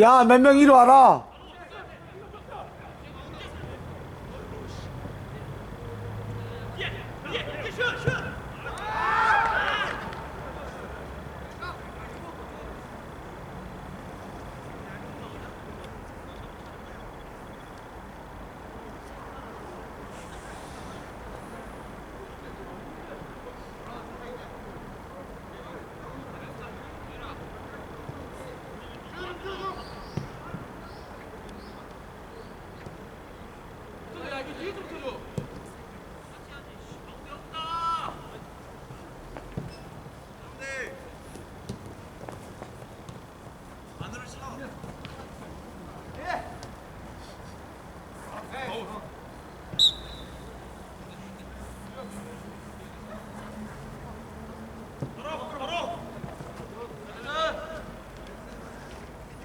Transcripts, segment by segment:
야, 몇 명 이리 와라.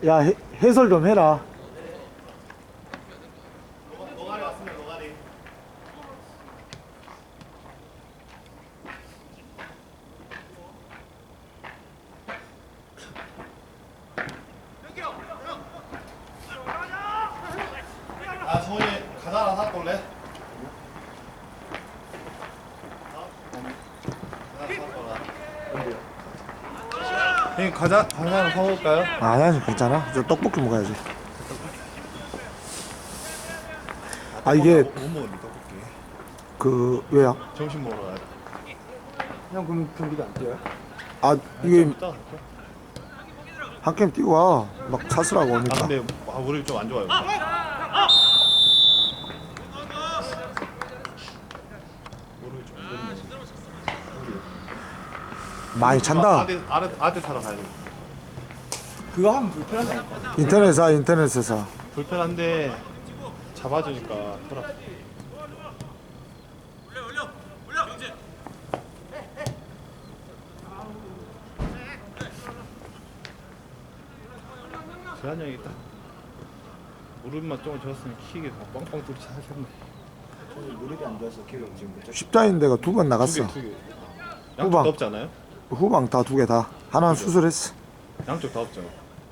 야, 해, 해설 좀 해라. 노가리 왔습니다 노가리 아 성훈이 과자 하나 사갖고 올래? 형님 과자 과자 하나 사올까요? 아니야, 괜찮아. 저 떡볶이 먹어야지. 아, 이게, 못 먹는데 떡볶이 그, 왜야? 점심 먹으러 가야 형, 그럼 경기도 안 뛰어요? 아, 이게 이따 갈까? 한 게임 뛰고 와. 막 차스라고 아 오니까. 근데 아 우리 좀 안 좋아요 우리 좀안 좋네. 많이 찬다. 아들 아들 아들 타러 가야 돼 그거 하면 불편하다니까. 인터넷사, 인터넷에서. 불편한데 잡아주니까 돌아 재한 형이 딱 무릎만 조금 졌으면 킥에 다 뻥뻥 뚫지 하겠네 저는 무릎이 안 좋아서 기회가 지금부터. 십자인 데가 두 번 나갔어. 두개 두개 후방. 양쪽 다 없지 않아요? 후방 다 두 개 다. 하나는 수술했어. 양쪽 다 없죠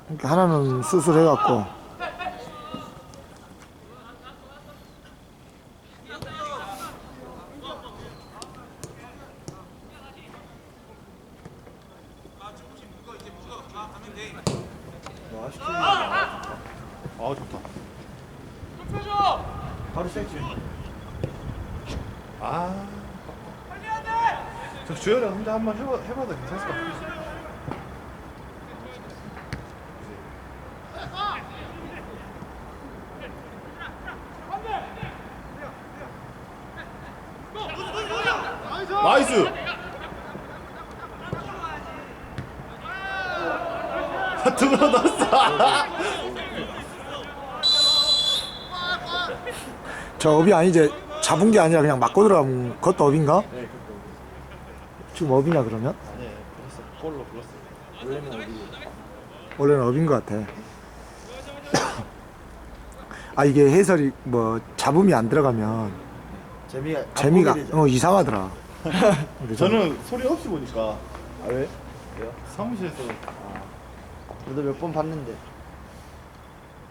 그러니까 하나는 수술해갖고. 와, 시키는 아 좋다 바로 세지. 아 저 주열이 혼자 한번 해봐, 해봐도 괜찮을 것 같아 나이스 등으로 넣었어 저 업이 아니지. 잡은 게 아니라 그냥 맞고 들어가면 그것도 업인가? 네 그거 지금 업이냐 그러면? 아니 불렀어 볼로 불렀어 원래는 어디? 원래는 업인 것 같아. 아 이게 해설이 뭐 잡음이 안 들어가면 재미가 안 재미가 보게 되죠. 어 이상하더라. 저는 소리 없이 보니까 아 왜? 왜요? 사무실에서 저도 몇 번 봤는데.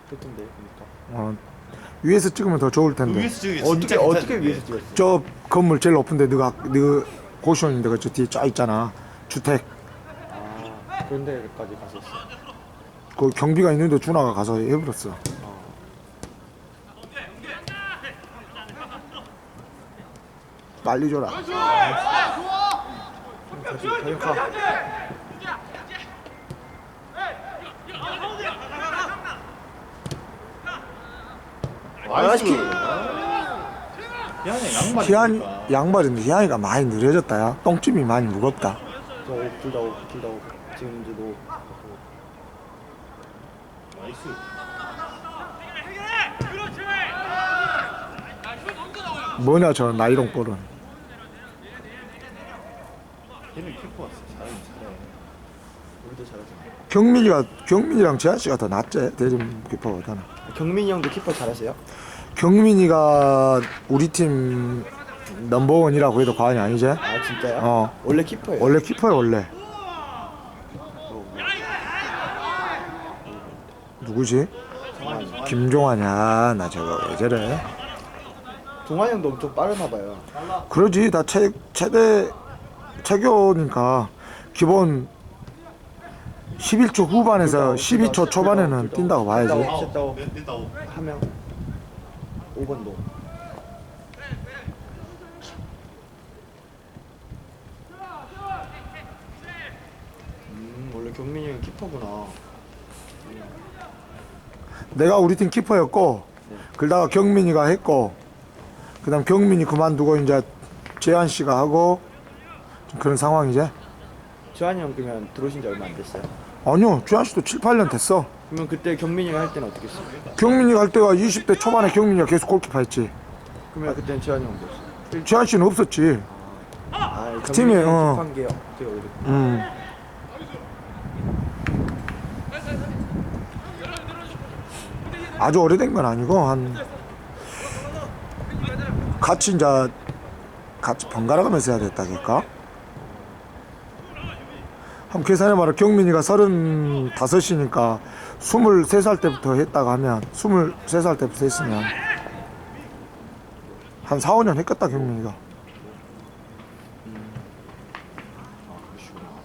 그렇던데 보니까. 어, 위에서 찍으면 더 좋을 텐데. 위에서 찍으기 어떻게 진짜 어떻게. 위에서 찍었어? 저 건물 제일 높은데 너가 너 고시원인 데가 저 뒤에 쫙 있잖아. 주택. 아 그런 데까지 갔었어. 그 경비가 있는데 준하가 가서 해버렸어. 빨리 줘라. 저 나이스. 양말. 희한 양발인데 희한이가 많이 느려졌다 야 똥집이 많이 무겁다 저둘다 오, 둘다 오. 지금 이제 노. 나이스. 뭐냐 저 나이롱 볼은 걔는 키퍼 잘하긴 잘해. 우리도 잘하잖아. 경민이가 경민이랑 재한씨가 더 낫지 대림 키퍼보다 는 경민이 형도 키퍼 잘하세요? 경민이가 우리 팀 넘버원이라고 해도 과언이 아니지 아 진짜요? 어 원래 키퍼예요. 원래 키퍼야 원래 누구지? 김종환이야 나 저거 왜 저래 동환 형도 엄청 빠르나 봐요. 그러지 다 최, 최대 체교니까 기본 11초 후반에서 12초 초반에는 뛴다고 봐야지 네, 됐다고. 하면 5번도. 음 원래 경민이 형이 키퍼구나. 내가 우리 팀 키퍼였고 그러다가 경민이가 했고 그다음 경민이 그만두고 이제 재한 씨가 하고 좀 그런 상황이지 주한이 형 그러면 들어오신 지 얼마 안 됐어요? 아니요 재한 씨도 7, 8년 됐어 그러면 그때 경민이가 할 때는 어떻게 했어요? 경민이가 할 때가 20대 초반에 경민이가 계속 골키퍼 했지 그러면 그때는 형도 없어요. 재한 씨는 없었지 아, 그 팀에, 어. 한 게요. 오래. 음. 아주 오래된 건 아니고 한 같이 이제 같이 번갈아 가면서 해야 됐다니까 한번 계산해봐라 경민이가 서른 다섯이니까 스물세 살 때부터 했다고 하면 스물세 살 때부터 했으면 한 4, 5년 했겠다 경민이가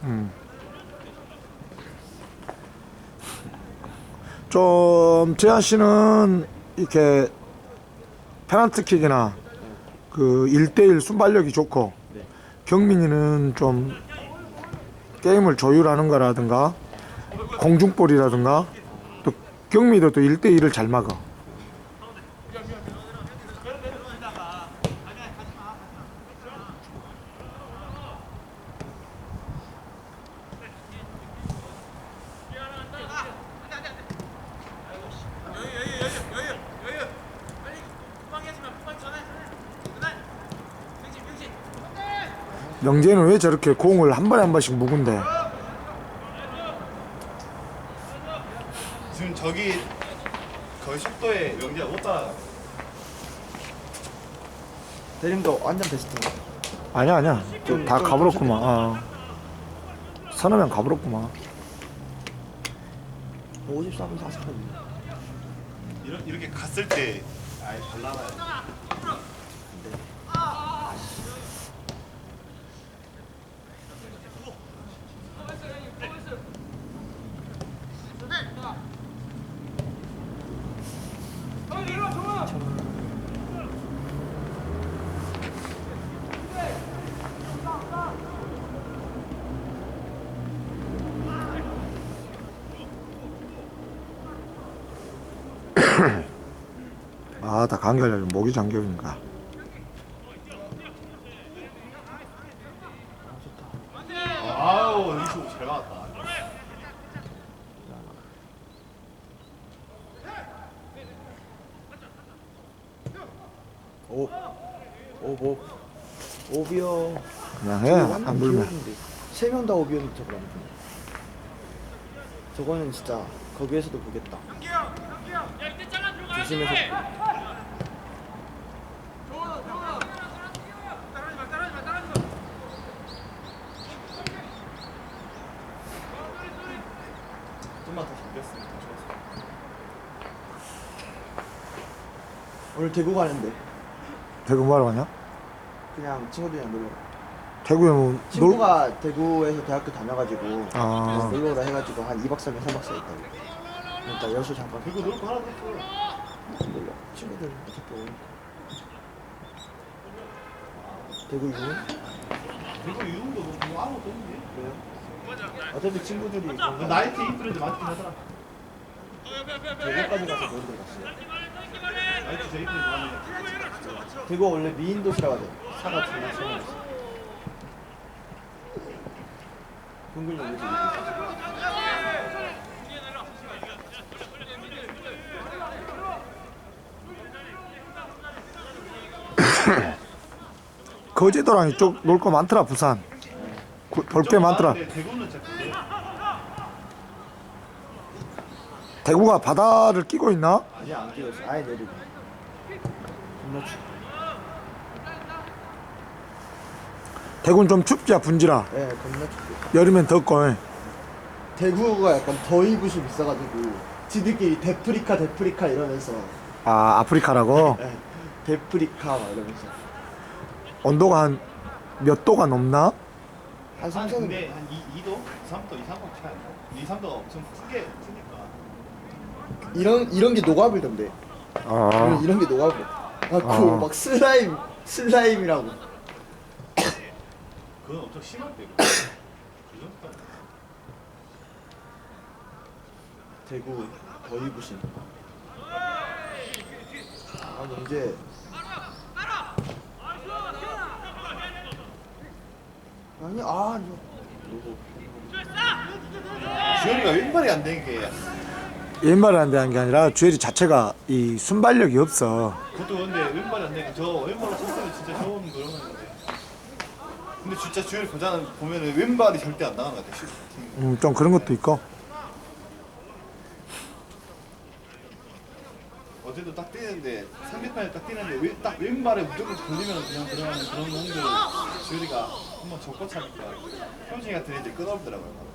음. 좀 재한 씨는 이렇게 페널티킥이나 그 1대1 순발력이 좋고 네. 경민이는 좀 게임을 조율하는 거라든가 공중볼이라든가 또 경미도 또 1대1을 잘 막아 영재는 왜 저렇게 공을 한 번에 한 번씩 묵은데 지금 저기 거의 속도에 명지가 못 따라. 대림도 완전 베스트. 아니야 아니야 좀- 다 좀 가버렸구만 어. 서너 명 가버렸구만 54분 40분. 이렇게, 이렇게 갔을 때 아예 잘 나가요. 아다 간결해 목이 잠겨니까 아우 이거 잘 나왔다. 오. 오보. 오비어. 그냥 해 안 불면 세명 다 오비어는 저거 안 저거는 진짜 거기에서도 보겠다. 조심해서. 더 좋았을 오늘 대구 가는데 대구 뭐하러 가냐? 그냥 친구들이랑 놀러. 대구에 뭐 놀... 친구가 대구에서 대학교 다녀가지고 아. 놀러 오라 해가지고 한 2박 3일 3박 4일 있다고. 그러니까 여수 잠깐 그리고 놀거 하나도 없어. 놀러. 친구들 어차피 오니까. 대구 이후는 그리고 이용도 뭐 아무것도 없는데. 그래요? 어차피 친구들이 그 나이트 이프랜드 맞긴 하더라. 대구까지 가서 놀러 갔어요. 아니 진짜 이틀 만에 대구가 원래 미인 도시라고 하죠. 사과 존나 심해. 동굴 여기 거제도랑 이쪽 놀 거 많더라 부산 볼 게 많더라 근데 대구는 그게 대구가 바다를 끼고 있나? 아직 안 끼웠어. 아예 내리고. 존나 추. 대구는 좀 춥지야 분지라 예, 겁나 춥고. 여름엔 덥고 예. 대구가 약간 더 입으시 비싸가지고 지들끼리 데프리카 데프리카 이러면서 아 아프리카라고 예, 데프리카 막 이러면서 온도가 한 몇 도가 넘나? 한 아 삼성 근데 한 2, 2도? 3도? 2, 3도 차이 2, 3도가 엄청 크게 크니까 이런 이런 게 노가블던데. 아. 이런, 이런 게 노가블 아그 아. 막 슬라임 슬라임이라고. 그건 엄청 그 정도까지 대구 더 입으신. 아 문제 아니 아 이거. 주현이가 왼발이 안 되는 게 옛말에 안 대한 게 아니라 주엘이 자체가 이 순발력이 없어. 그것도 근데 왼발이 안 되는 게저 왼발로 쳤으면 진짜 좋은 그런 건데 근데 진짜 주현이 보자는 보면은 왼발이 절대 안 나가는 것 같아 슛. 음, 좀 그런 것도 있고. 어제도 딱 뛰는데 상대편에 딱 뛰는데 왼, 딱 왼발에 무조건 걸리면 그냥 들어가는 그런 공들 주현이가 한번 접고 차니까 효진이 같은 애들 끊어버리더라고요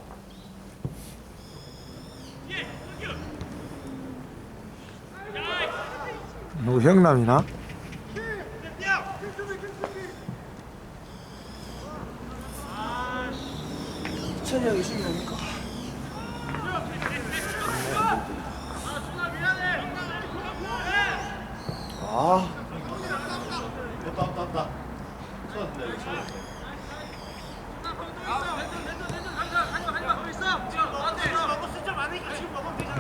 누구 형남이나? 형이? 아 쏟았다 이거 쏟았다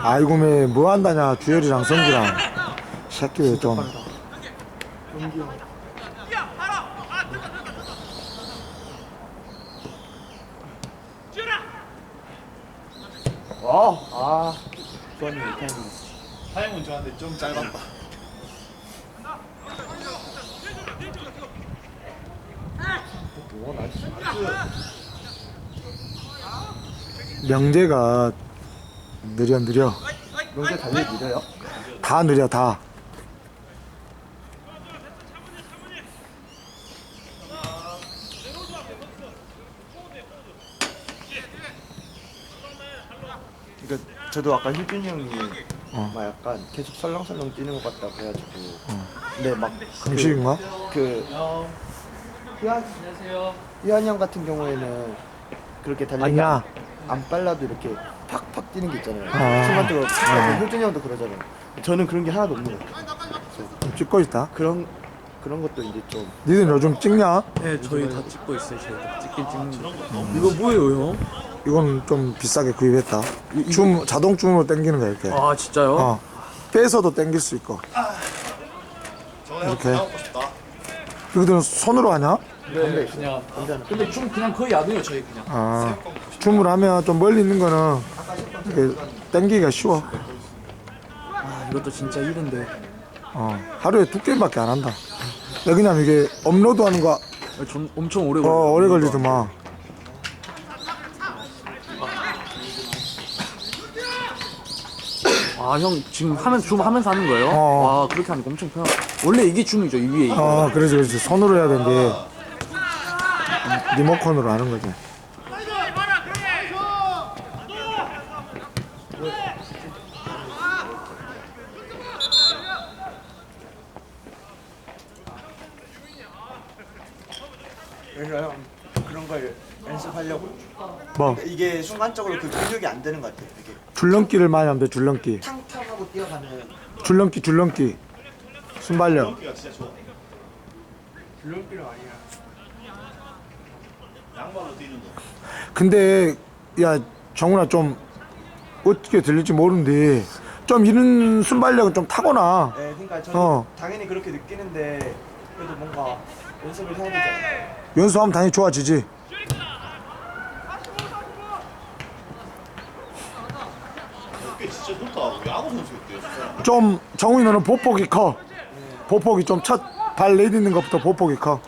아이고 매뭐 한다냐 주열이랑 성규랑 새끼들 좀 와, 아, 좋았네, 타이밍. 타임은 좋았는데 좀 짧았다 오, 나이스. 명재가 느려 느려 명재 달리 느려요? 다 느려 다 그러니까 저도 아까 힐준이 형이 어. 막 약간 계속 설렁설렁 뛰는 것 같다 그래가지고 근데 막 음식인가? 그 희한 희한이 형 같은 경우에는 그렇게 달리기 아니야 안 빨라도 이렇게 팍팍 뛰는 게 있잖아요. 아. 순간적으로 효준이 형도 그러잖아요. 저는 그런 게 하나도 없는 것 같아요. 그래서 찍고 있다 그런 그런 것도 이제 좀 니들 요즘 찍냐? 네, 저희 다 찍고 있어요. 저희 다 찍긴 찍는 거. 이거 뭐예요, 형? 이건 좀 비싸게 구입했다 줌 자동 줌으로 당기는 거야 이렇게 아, 진짜요? 어 빼서도 당길 수 있고 이렇게. 이거들은 손으로 하냐? 네, 그냥. 근데 좀 그냥 거의 안 해요, 저희 그냥. 아 줌을 하면 좀 멀리 있는 거는 이렇게 당기기가 쉬워 아, 이것도 진짜 일인데. 어 하루에 두 게임밖에 안 한다 왜냐면 이게 업로드하는 거 아, 좀 엄청 오래 어, 걸려요. 오래 걸리더만 아, 형 지금 하면서 줌 하면서 하는 거예요? 어. 와, 그렇게 하니까 엄청 편하. 원래 이게 줌이죠, 이 위에 이거. 어 그러지 그러지 손으로 해야 되는데 리모컨으로 하는 거지 그래서 형 그런 걸 연습하려고 뭐 이게 순간적으로 그 근육이 안 되는 것 같아요. 이게 줄넘기를 많이 하면 돼 줄넘기 탕탕하고 뛰어가는 줄넘기 줄넘기 순발력 여기가 진짜 좋아 줄넘기를 아니야. 양발로 뛰는 거 근데 야 정훈아 좀 어떻게 들릴지 모르는데 좀 이런 순발력은 좀 타고나. 네, 그러니까 저는 어. 당연히 그렇게 느끼는데 그래도 뭔가 연습을 해야 되잖아요. 연습하면 당연히 좋아지지. 꽤 진짜 좋다. 야구 선수였대요, 진짜. 좀 너는 보폭이 커. 보폭이 좀 첫 발 내딛는 것부터 보폭이 커.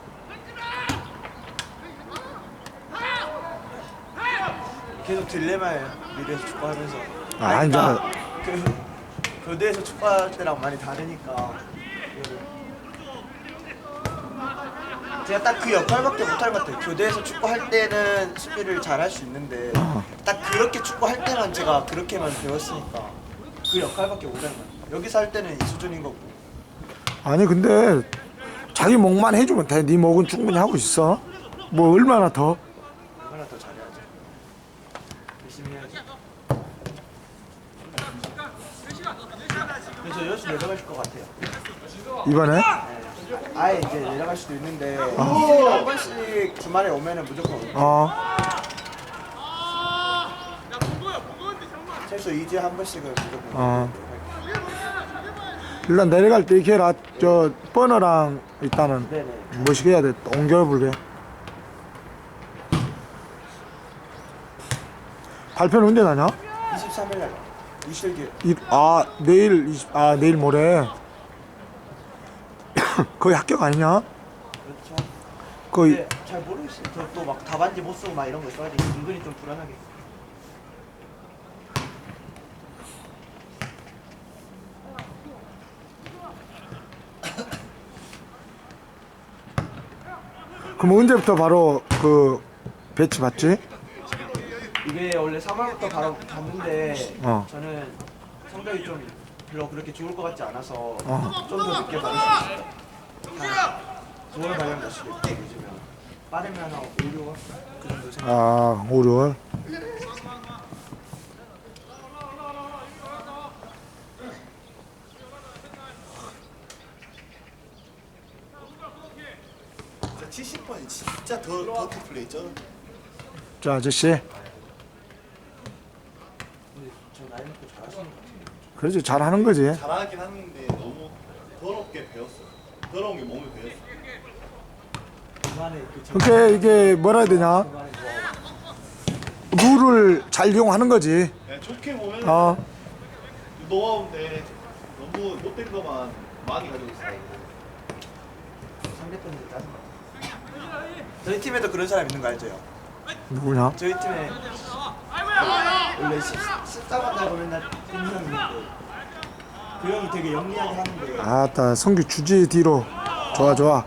계속 딜레마예요. 미래에서 축구하면서. 아, 이제 그 교대에서 축구할 때랑 많이 다르니까. 이거를. 제가 딱 그 역할밖에 못할 것 같아요. 교대에서 축구할 때는 수비를 잘 할 수 있는데 딱 그렇게 축구할 때만 제가 그렇게만 배웠으니까 그 역할밖에 못하는 거예요. 여기서 할 때는 이 수준인 거고. 아니 근데 자기 목만 해주면 돼. 네 목은 충분히 하고 있어. 뭐 얼마나 더? 얼마나 더 잘해야지. 열심히 해야지. 그래서 여수 내려가실 것 같아요. 이번에 네. 아예 이제 내려갈 수도 있는데 한 번씩 주말에 오면은 무조건. 어 최소 2주에 한 번씩은 무조건 어. 일단 내려갈 때 이렇게 해라. 저 버너랑 일단은 네네. 뭐시게 해야 돼. 옹겨불게. 발표는 언제 나냐? 23일 날 이실기 이, 아 내일 20, 아 내일 모레 거의 합격 아니냐? 그렇죠. 거의 근데 잘 모르겠어요. 저또막 답안지 못 쓰고 막 이런 거 있어가지고 은근히 좀 불안하게. 그럼 언제부터 바로 그 배치 받지? 이게 원래 3월부터 바로 갔는데 어. 저는 성적이 좀 별로 그렇게 좋을 것 같지 않아서 어. 좀 더 늦게 받을 수 있어요. 한 9월 가량 몇 시겠죠 요즘은 빠르면 한 5, 6월 그 정도 생각. 아 5, 6월 70번이 진짜 더, 더 플레이 있죠? 자 아저씨 근데 저 같아요. 그렇지 잘하는 거지 잘하긴 하는데 너무 더럽게 배웠어. 더러운 게 몸에 배웠어. 그 그러니까 이게 뭐라 해야 되냐 룰을 잘 이용하는 거지 네, 좋게 보면 어 노하우인데 너무 못된 것만 많이 가지고 있어. 상대편들 짜증나. 저희 팀에도 그런 사람 있는 거 알죠? 누구냐? 저희 팀에 원래 십- 십자 만나고 맨날 한 형이 있는데 그 형이 되게 영리하게 하는데. 아따 성규 주지 뒤로. 좋아 좋아.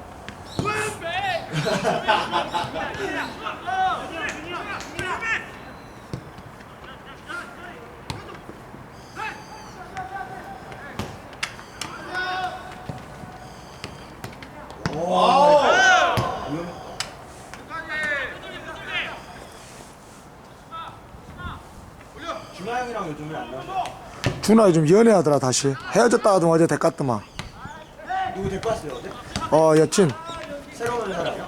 준하 형이랑 요즘에 안 나오죠? 준아 요즘 연애하더라 다시. 헤어졌다 하더만 어제 데깠더만. 누구 데리고 왔어요 어제? 어 여친. 새로운 사람이요?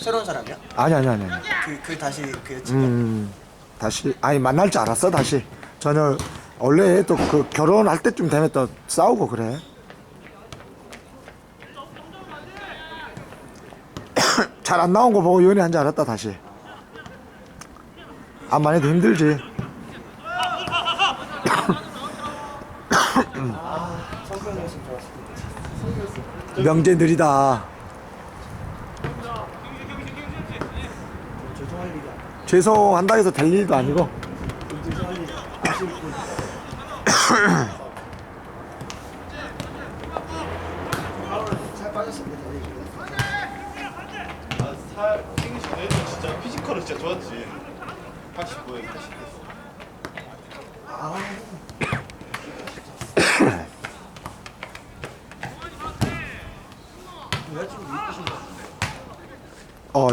새로운 사람이요? 아니 아니 아니 아니. 그, 그 다시 그 여친 음 다시. 아니 만날 줄 알았어 다시. 전혀 원래 또 그 결혼할 때쯤 되면 또 싸우고 그래. 잘 안 나온 거 보고 연애한 줄 알았다 다시. 안만 해도 힘들지 성병이었으면 좋았을 텐데 명제 느리다. 죄송할 아니야 죄송한다 해서 될 일도 아니고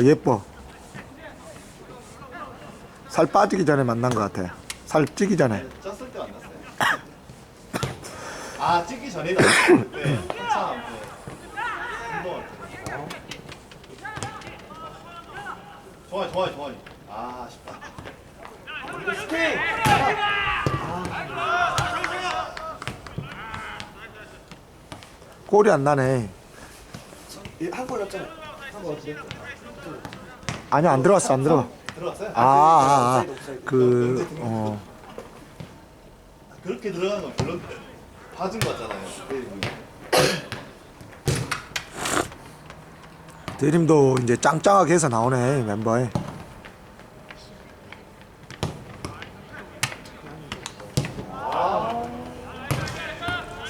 예뻐. 살 빠지기 전에 만난 것 같아. 살 찌기 전에. 쪘을 때 만났어요. 아 찌기 전에 만났을 때 네, 네. 한참 좋아 좋아 좋아. 아 아쉽다. 이거 스팅! 골이 안 나네. 예, 한골 넣었잖아 한골 없지 아니 안 들어갔어 안 들어가. 들어갔어요? 아, 아, 아. 옵사이드, 옵사이드. 그 어. 그렇게 들어가는 건 별로 봐준 거잖아요. 대림도 이제 짱짱하게 해서 나오네 멤버에.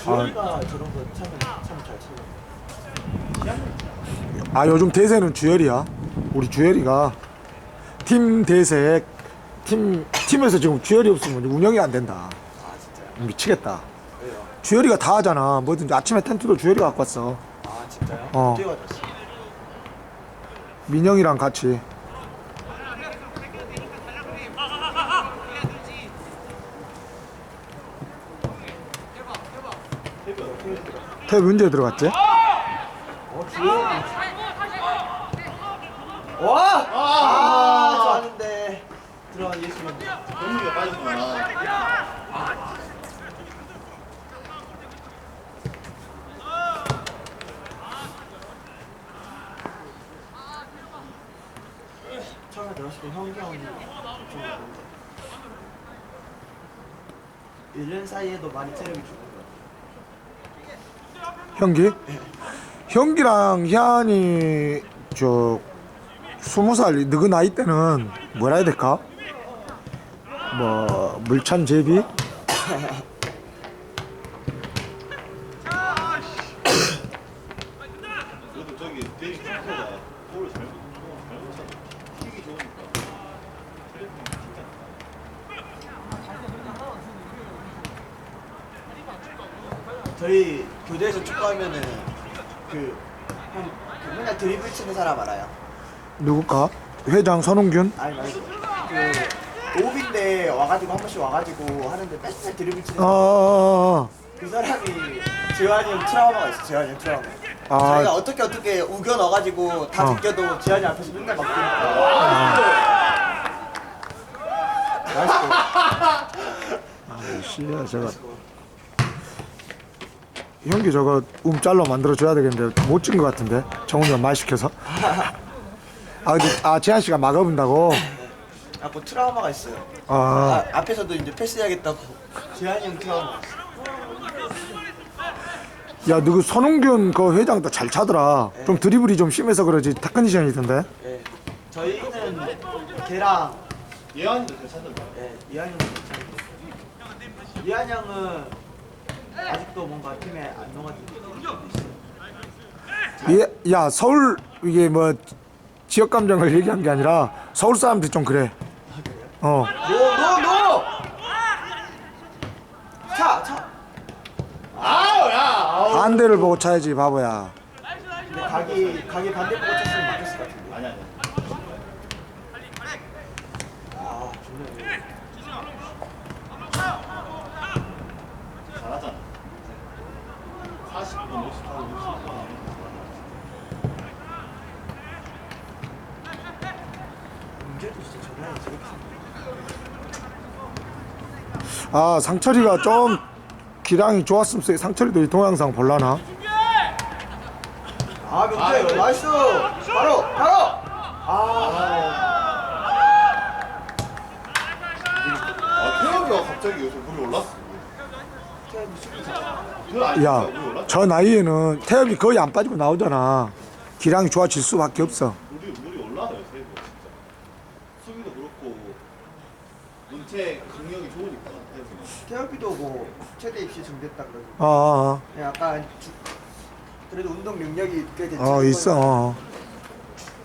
주현이가 저런 거 차면 참잘 치는 아 요즘 대세는 주열이야. 우리 주열이가 팀 대세 팀 팀에서 지금 주열이 없으면 운영이 안 된다. 아 진짜요? 미치겠다. 왜요? 주열이가 다 하잖아. 뭐든지 아침에 텐트도 주열이가 갖고 왔어. 아 진짜요? 어. 민영이랑 같이. 탭 언제 들어갔지? 어 주현이. 와! 아, 좋았는데 들어간 예수만. 경기가 빠졌구나. 처음에 들었을 때 형기 형이 좀 그런데 1년 사이에도 많이 체력이 죽은 것 같아요. 형기? 형기랑 희한이 저 스무 살 너그 나이 때는 뭐라 해야 될까? 뭐 물찬 제비? 그래도 저기 데이 키퍼가 볼을 잘못 잘못 쳤 킥이 좋으니까. 트래핑이 진짜. 저희 교대에서 축구하면은 그, 형, 그 맨날 드리블 치는 사람 알아요? 누굴까? 회장 선홍균? 아니 말고 그 오비인데 와가지고 한 번씩 와가지고 하는데 맨날 드리블 치는 어, 어, 어, 어. 그 사람이 재환이 형 트라우마가 있어 재환이 형 트라우마 아. 자기가 어떻게 어떻게 우겨 넣어가지고 다 어. 제껴도 재환이 앞에서 맨날 막 뛰니까 씨야 저거 형기 저거 움짤로 만들어 줘야 되겠는데 못 찐 것 같은데 정훈이가 말 시켜서 아 근데 아 재한 씨가 막아본다고 자꾸 트라우마가 있어요 아 아, 앞에서도 이제 패스해야겠다고 재환이 형 트라우마 야, 너그 선홍균 그 회장도 잘 차더라. 좀 드리블이 좀 심해서 그러지. 탁 컨디션이던데. 예. 저희는 걔랑 예언이도 괜찮던데. 예, 이한 형은 괜찮은데 이한 형은 아직도 뭔가 팀에 안 있어요 예, 야, 서울 이게 뭐 지역 감정을 얘기한 게 아니라 서울 사람들이 좀 그래. 어. 노! 노! 노! 차! 차! 아우 야. 아우. 반대를 보고 차야지, 바보야. 각이 각이 반대 보고 쳤으면 막혔을 것 같은데 아니 아니. 아 좋네 잘하잖아. 40분, 50분, 60분. 문제도 진짜 전화해 저렇게 생겼네. 아, 상철이가 좀 기량이 좋았으면 쎄. 상철이도 이 동영상 볼라나? 아 명재 나이스 바로 바로 아 아, 태엽이가 갑자기 요새 물이 올랐어. 태연이 수비 잘해 그 아니, 야. 저 나이에는 태엽이 거의 안 빠지고 나오잖아. 기량이 좋아질 수밖에 없어. 물이 물이 올라요, 태엽이가 진짜. 수비도 그렇고 문체 강력이 좋으니까 태엽이가. 태엽이도 뭐 최대 입시 준비했다 그러고 어, 어, 그냥 약간 주, 그래도 운동 능력이 꽤 어, 어 있어. 어.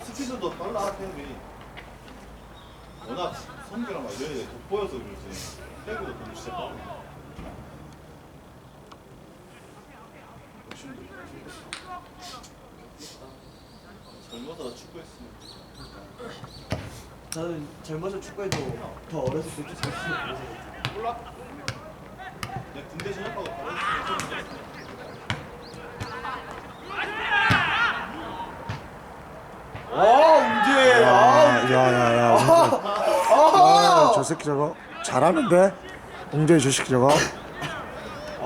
스피드도 빨라 태엽이. 워낙 성규랑 막 이런 애 돋보여서 그러지. 태엽이도 돈 진짜 빨라. 욕심도 있고. 젊어서 축구했으면 저는 젊어서 축구해도 더 어렸을 때 몰라. 내가 군대 전역하고 바로 어 문제 야, 아 야, 야, 야. 아, 저 새끼 저거 잘하는데? 웅재 저 새끼 저거.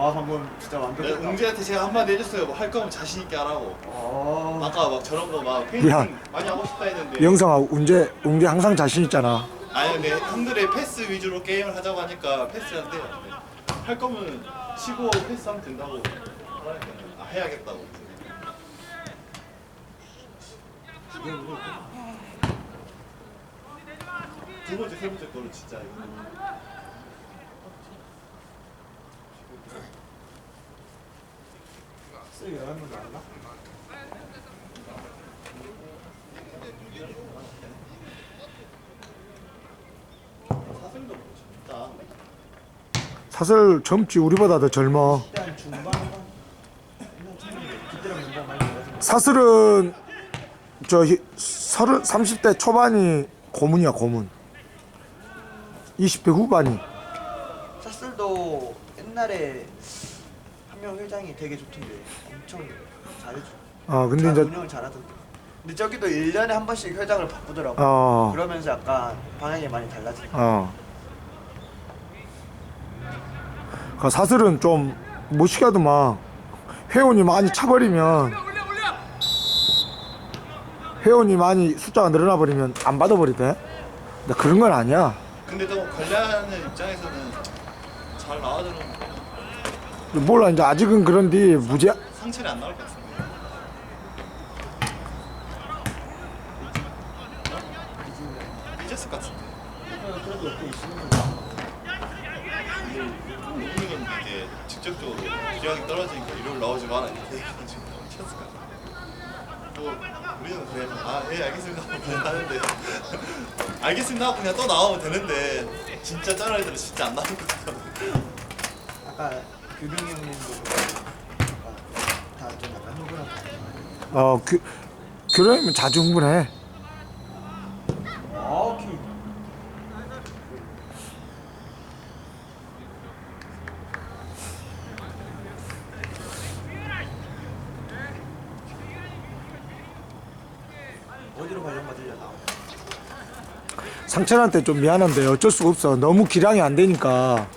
아 방금 진짜 내가 완벽했다. 웅재한테 제가 한마디 해줬어요. 뭐 할 거면 자신 있게 하라고. 어. 아까 막 저런 거 막 페인팅 야. 많이 하고 싶다 했는데. 영성아 운재 웅재 항상 자신 있잖아 아니 근데 형들의 패스 위주로 게임을 하자고 하니까 패스한대요. 할 거면 치고 패스하면 된다고 하라니까. 아, 해야겠다고. 두 번째 세 번째 거로 진짜 이거. 쓰기 진짜. 사실 젊지 우리보다 더 젊어 그때 한 중반 한 그때랑 중반 많이 달라진 거. 사슬은 저 히- 서른 30대 초반이 고문이야 고문 20대 후반이 사슬도 옛날에 한 명 회장이 되게 좋던데 엄청 잘해줘. 어 근데 잘 이제 운영을 잘하던데. 근데 저기도 1년에 한 번씩 회장을 바꾸더라고. 어 그러면서 약간 방향이 많이 달라지. 어. 그 사슬은 좀 무식하더만 회원이 많이 차버리면 회원이 많이 숫자가 늘어나 버리면 안 받아버리대. 근데 그런 건 아니야. 근데 또 관리하는 입장에서는 잘 나와주는 몰라 이제 아직은 그런데 무제 상체는 안 나올 것 이제 직접적으로 기량이 떨어지니까 이리로 나오지 마라 이렇게 해가지고 쳤을 것 같아. 뭐 우리는 그래 아예 알겠습니다 하고 그냥 하는데 알겠습니다 하고 그냥 또 나오면 되는데 진짜 쩌는 애들은 진짜 안 같아. 아까 규병이 형님도. 어 그, 그러면 자주 흥분해. 어디로 관련 받으려나? 상철한테 좀 미안한데 어쩔 수가 없어. 너무 기량이 안 되니까.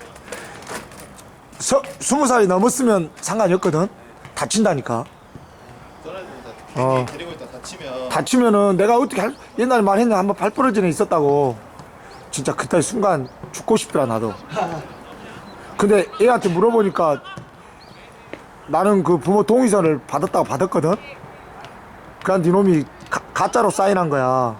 서, 스무 살이 넘었으면 상관이 없거든. 다친다니까. 어. 데리고 있다 다치면 다치면은 내가 어떻게 할, 옛날에 말했는데 한번 발 부러지는 애 있었다고. 진짜 그때 순간 죽고 싶더라 나도. 근데 애한테 물어보니까 나는 그 부모 동의서를 받았다고 받았거든. 그냥 니놈이 가, 가짜로 사인한 거야.